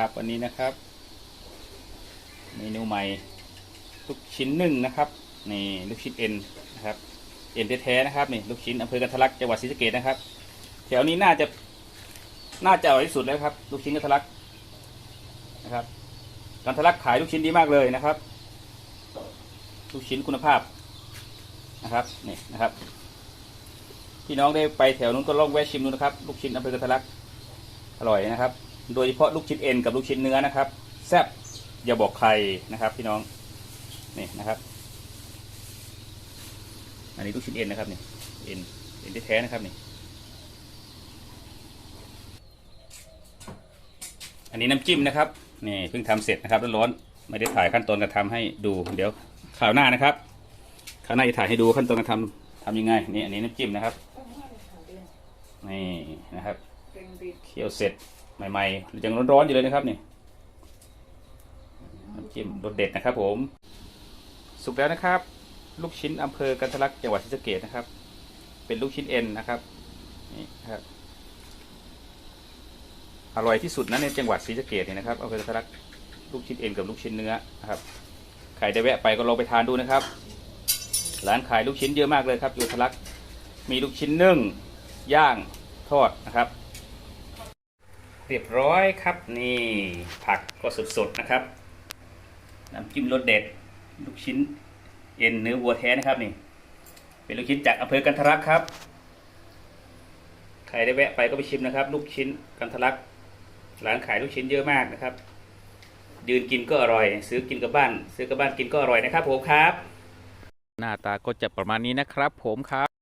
นะครับ วันนี้นะครับ เมนูใหม่ลูกชิ้นหนึ่งนะครับนี่ลูกชิ้นเอ็นนะครับเอ็นแท้ๆนะครับนี่ลูกชิ้นอำเภอกันทลักจังหวัดศรีสะเกษนะครับ แถวนี้น่าจะน่าจะอร่อยที่สุดแล้วครับ ลูกชิ้นกันทลักนะครับกันทลักขายลูกชิ้นดีมากเลยนะครับ ลูกชิ้นคุณภาพนะครับนี่นะครับพี่น้องได้ไปแถวนู้นก็ลองแวะชิมดูนะครับ ลูกชิ้นอำเภอกันทลัก อร่อยนะครับ โดยเฉพาะลูกชิ้นเอ็นกับลูกชิ้นเนื้อนะครับ แซ่บอย่าบอกใครนะครับพี่น้องนี่นะครับ อันนี้ลูกชิ้นเอ็นนะครับนี่เอ็นเอ็นแท้ๆนะครับนี่อันนี้น้ำจิ้มนะครับนี่เพิ่งทำเสร็จนะครับร้อนๆไม่ได้ถ่ายขั้นตอนการทำให้ดูเดี๋ยวข่าวหน้านะครับข่าวหน้าจะถ่ายให้ดูขั้นตอนการทำทำยังไงนี่อันนี้น้ำจิ้มนะครับนี่นะครับ เคี่ยวเสร็จใหม่ๆยังร้อนๆอยู่เลยนะครับนี่น้ำจิ้มรสเด็ดนะครับ ผม สุกแล้วนะครับ ลูกชิ้นอำเภอกันทลักจังหวัดศรีสะเกษนะครับ เป็นลูกชิ้นเอ็นนะครับนี่ครับอร่อยที่สุดนะในจังหวัดศรีสะเกษเนี่ยนะครับอำเภอกันทลักลูกชิ้นเอ็นกับลูกชิ้นเนื้อนะครับใครได้แวะไปก็ลองไปทานดูนะครับร้านขายลูกชิ้นเยอะมากเลยครับอยู่ทลักมีลูกชิ้นนึ่งย่างทอดนะครับ เรียบร้อยครับนี่ผักก็สดๆนะครับน้ำจิ้มรสเด็ด ลูกชิ้นเอ็นเนื้อวัวแท้นะครับนี่เป็นลูกชิ้นจากอำเภอกันทะลักครับใครได้แวะไปก็ไปชิมนะครับ ลูกชิ้นกันทะลักร้านขายลูกชิ้นเยอะมากนะครับยืนกินก็อร่อย ซื้อกินกับบ้าน ซื้อกับบ้านกินก็อร่อยนะครับผมครับ หน้าตาก็จะประมาณนี้นะครับผมครับ